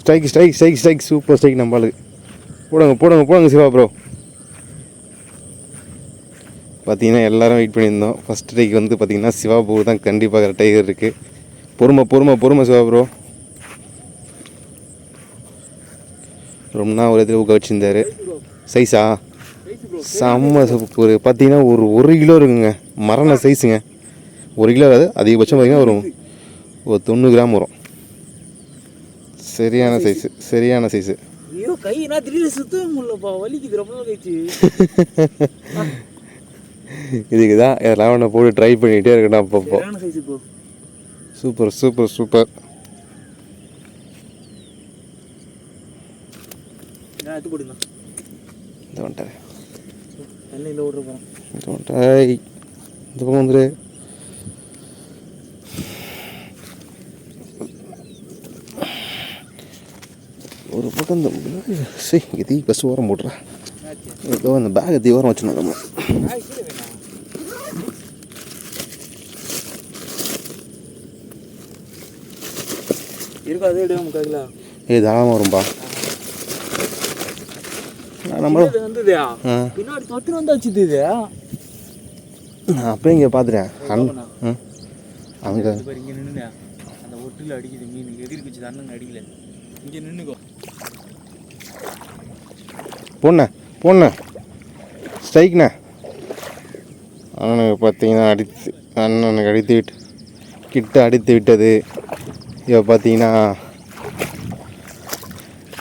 Strike strike strike strike super strike நம்மளுக்கு போடுங்க போடுங்க போடுங்க சிவா ப்ரோ பார்த்தீங்கன்னா எல்லோரும் வெயிட் பண்ணியிருந்தோம். ஃபஸ்ட் ஸ்ட்ரைக் வந்து பார்த்தீங்கன்னா சிவா ப்ரோ தான் கண்டிப்பாக டைகர் இருக்குது பொறுமை பொறுமை பொறுமை சிவா ப்ரோ ரொம்ப நாள் ஒரு இடத்துல ஊக்க வச்சுருந்தாரு. சைஸா செம்ம ஒரு பார்த்தீங்கன்னா ஒரு ஒரு கிலோ இருக்குங்க. மரண சைஸுங்க ஒரு கிலோ அது அதிகபட்சம் பார்த்தீங்கன்னா ஒரு ஒரு தொண்ணூறு கிராம் வரும். சரியான சைஸு சரியான சைஸு ஐயோ கை நான் திடீர்னு சுத்தவே முடியலப்பா. வலிக்குது ரொம்ப நாள் கழிச்சு இதுக்கு தான் இதெல்லாம் ஒன்று போட்டு ட்ரை பண்ணிகிட்டே இருக்கணும் அப்பப்போ சூப்பர் சூப்பர் சூப்பர் இந்த வந்துட்டாய் இந்த பக்கம் வந்துரு. ஒரு பக்கம் இந்த சரி இங்கே தீ பஸ் ஓரம் போட்டுறா. ஏதோ அந்த பேக்கை தீ ஓரம் வச்சுனோம் நம்ம ஏ தாராளமாக வரும்பா. நம்ம நான் அப்போ இங்கே பார்த்துட்டேன் நின்னுயா அந்த ஒட்டில் அடிக்குது மீன். எதிர் குச்சி அண்ணன் அடிக்கல. இங்கே நின்னுக்கோ. பொண்ணு பொண்ணு. ஸ்ட்ரைக்ண்ணே. அண்ணனுக்கு பார்த்தீங்கன்னா அடித்து அண்ணனுக்கு அடித்து விட்டு கிட்ட அடித்து விட்டது. இப்போ பார்த்தீங்கன்னா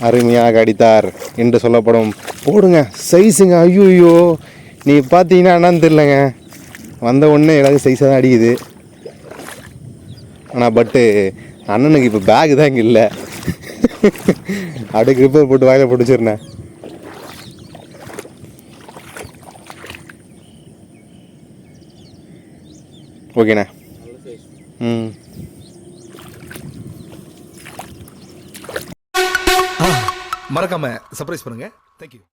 அருமையாக அடித்தார் என்று சொல்லப்படும். போடுங்க சைஸுங்க ஐயோ ஐயோ நீ பார்த்தீங்கன்னா என்னன்னு தெரிலங்க வந்த உடனே எல்லாரும் சைஸாக தான் அடிக்குது. ஆனால் பட்டு அண்ணனுக்கு இப்போ பேக் தான் இங்கே இல்லை. அப்படியே கிரிப்பர் போட்டு வாயில் போட்டு ஓகேண்ணா. ம். மறக்காம சர்ப்ரைஸ் பண்ணுங்க. தேங்க்யூ